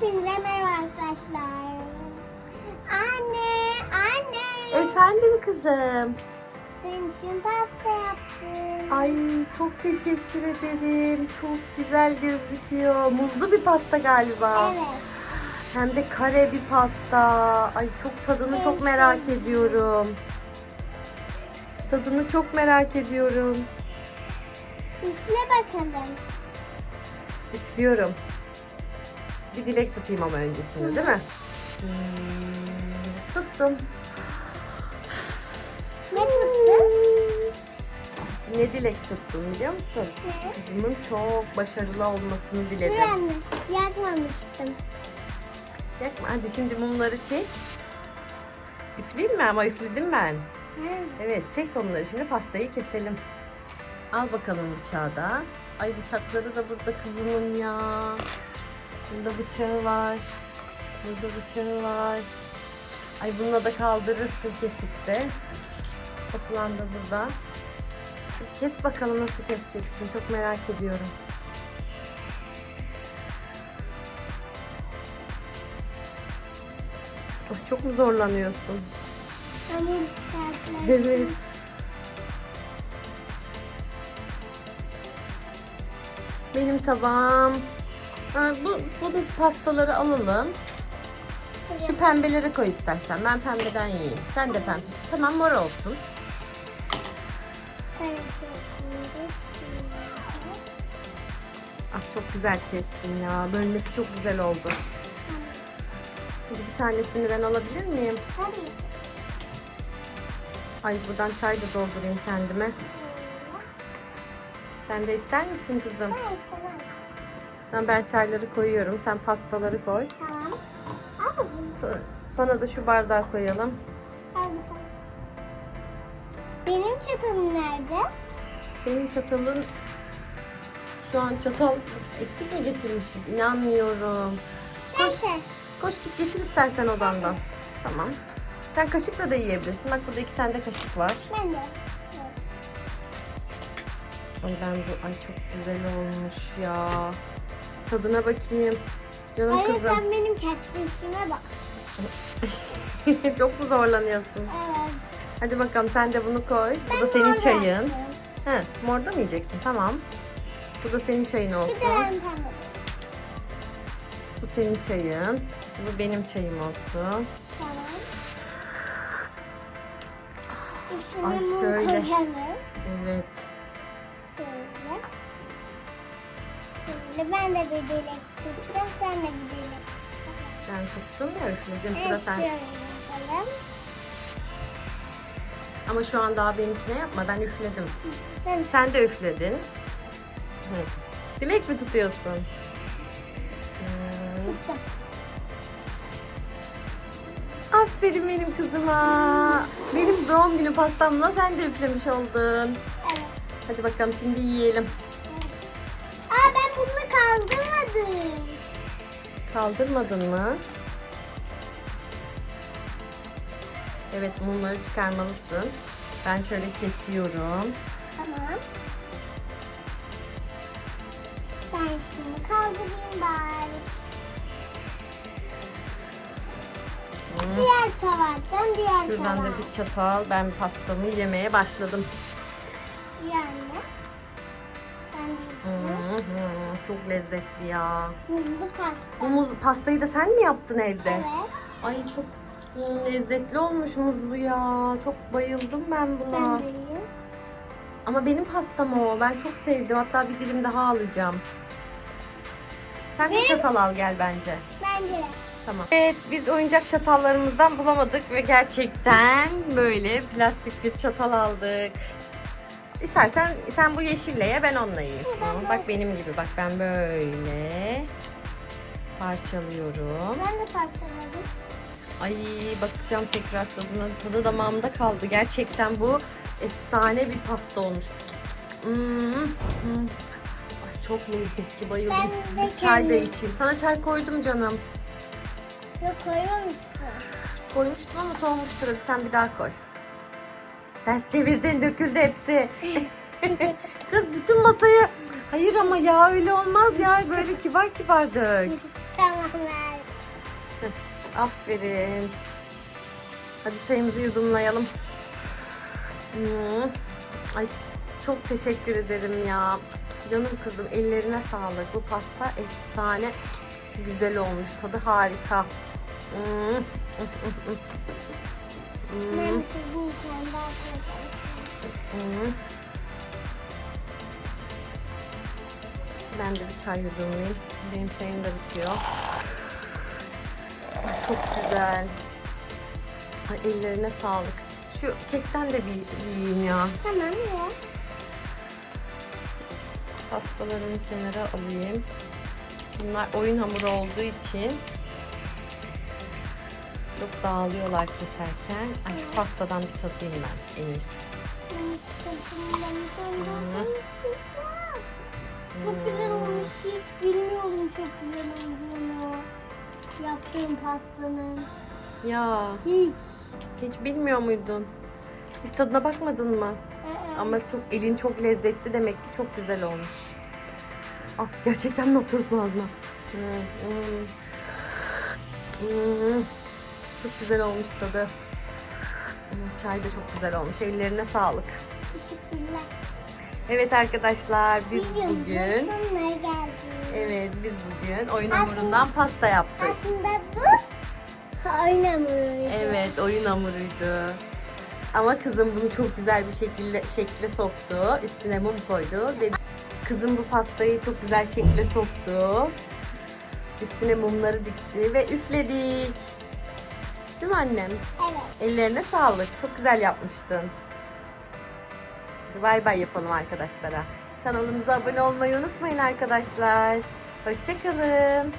Hepinize merhaba arkadaşlar. Anne, anne. Efendim kızım. Senin için pasta yaptım. Ay çok teşekkür ederim. Çok güzel gözüküyor. Muzlu bir pasta galiba. Evet. Hem de kare bir pasta. Ay çok tadını çok merak ediyorum. Tadını çok merak ediyorum. Üfle bakalım. Üflüyorum. Bir dilek tutayım ama öncesinde değil mi? Hmm, tuttum. Ne tuttun? Ne dilek tuttum biliyor musun? Ne? Kızımın çok başarılı olmasını Dur diledim. anne. Yakmamıştım. Yakma hadi şimdi mumları çek. Üfleyeyim mi ama üfledim ben. Ha. Evet çek onları şimdi pastayı keselim. Al bakalım bıçağı da. Ay bıçakları da burada kızımın ya. Burada bıçağı var. Burada bıçağı var. Ay bununla da kaldırırsın kesip de. Spatulan da burada. Kes bakalım nasıl keseceksin. Çok merak ediyorum. Of, çok mu zorlanıyorsun? Evet. Benim tabağım. Ha, bu, bu pastaları alalım. Şu pembeleri koy istersen. Ben pembeden yiyeyim. Sen de pembe. Tamam mor olsun. Ah çok güzel kestin ya. Bölmesi çok güzel oldu. Şimdi bir tanesini ben alabilir miyim? Tabii. Ay buradan çay da doldurayım kendime. Sen de ister misin kızım? Ben istemem. Tamam, ben çayları koyuyorum. Sen pastaları koy. Tamam. Al Sana da şu bardağı koyalım. Al bakalım. Benim çatalım nerede? Senin çatalın şu an çatal eksik mi getirmişiz? İnanmıyorum. Neyse. Koş git getir istersen odandan. Tamam. Sen kaşıkla da yiyebilirsin. Bak burada iki tane de kaşık var. Ben de. Ay ben bu ay çok güzel olmuş ya. Tadına bakayım. Canım Hayır kızım. sen benim kestirişime bak. çok mu zorlanıyorsun? Evet. Hadi bakalım sen de bunu koy. Bu Ben da senin mor çayın. yaptım. He, morda mı yiyeceksin? Tamam. Bu da senin çayın Bir olsun. de ben pembe. Bu senin çayın. Bu benim çayım olsun. Tamam. Üstüne Ay, şöyle. koyalım. Evet. Şöyle ben de bir dilek tutacağım. Sen de bir dilek. Ben tuttum ya üfledim. Sıra Evet sen. şöyle yapalım. Ama şu an daha benimkine yapma. Ben üfledim. Ben Sen de üfledin. Hı. Dilek mi tutuyorsun? Tuttum. Aferin benim kızıma. Benim doğum günü pastamla sen de üflemiş oldun. Evet. Hadi bakalım şimdi yiyelim. Kaldırmadım. Kaldırmadın mı? Evet mumları çıkarmalısın. Ben şöyle kesiyorum. Tamam. Ben şimdi kaldırayım bari. Hmm. Diğer tabaktan diğer Şuradan da tabağa. bir çatal. Ben pastamı yemeye başladım. Yani. Çok lezzetli ya. muzlu pasta. Bu muz pastayı da sen mi yaptın evde? Evet. Ay çok hmm, lezzetli olmuş muzlu ya. Çok bayıldım ben buna. Ben de yiyeyim. Ama benim pastam o. Ben çok sevdim. Hatta bir dilim daha alacağım. Sen de çatal al gel bence. Bence de. Tamam. Evet biz oyuncak çatallarımızdan bulamadık ve gerçekten böyle plastik bir çatal aldık. İstersen sen bu yeşille ye ben onunla yiyeyim. ben Bak benim gibi bak ben böyle parçalıyorum. Ben de parçaladım. Ay bakacağım tekrar tadına. Tadı damağımda kaldı. Gerçekten bu efsane bir pasta olmuş. Hmm, hmm. Ay çok lezzetli bayıldım. Ben bir çay da içeyim. Sana çay koydum canım. Yok koymamışsın. Koymuştum ama soğumuştur. Hadi sen bir daha koy. Ters çevirdin döküldü hepsi. Kız bütün masayı... Hayır ama ya öyle olmaz ya. Böyle kibar kibar dök. tamam ver. Aferin. Hadi çayımızı yudumlayalım. Hmm. Ay çok teşekkür ederim ya. Canım kızım ellerine sağlık. Bu pasta efsane güzel olmuş. Tadı harika. Hmm. Ben kızım de bir çay yudumlayayım. Benim çayım da bitiyor. Ay, çok güzel. Ay, ellerine sağlık. Şu kekten de bir yiyeyim ya. Tamam ya. Pastalarını kenara alayım. Bunlar oyun hamuru olduğu için çok dağılıyorlar keserken. Ay şu pastadan bir tadayım ben en iyisi. Ben Hmm. Çok güzel olmuş. Hiç bilmiyordum çok güzel olduğunu. Yaptığım pastanın. Ya Hiç. hiç bilmiyor muydun? Hiç tadına bakmadın mı? Ee, Ama çok elin çok lezzetli demek ki çok güzel olmuş. Ah gerçekten mi atıyorsun ağzına? Hmm, hmm. Hmm. Çok güzel olmuş tadı. Çay da çok güzel olmuş. Ellerine sağlık. Teşekkürler. Evet arkadaşlar biz Videomuzun bugün sonuna geldik. evet biz bugün oyun Aslında- hamurundan pasta yaptık. Aslında bu oynamıyoruz. Evet oyun hamuruydu. Ama kızım bunu çok güzel bir şekilde şekle soktu. Üstüne mum koydu ve kızım bu pastayı çok güzel şekle soktu. Üstüne mumları dikti ve üfledik. Değil mi annem? Evet. Ellerine sağlık. Çok güzel yapmıştın. Hadi Bay bay yapalım arkadaşlara. Kanalımıza abone olmayı unutmayın arkadaşlar. Hoşçakalın.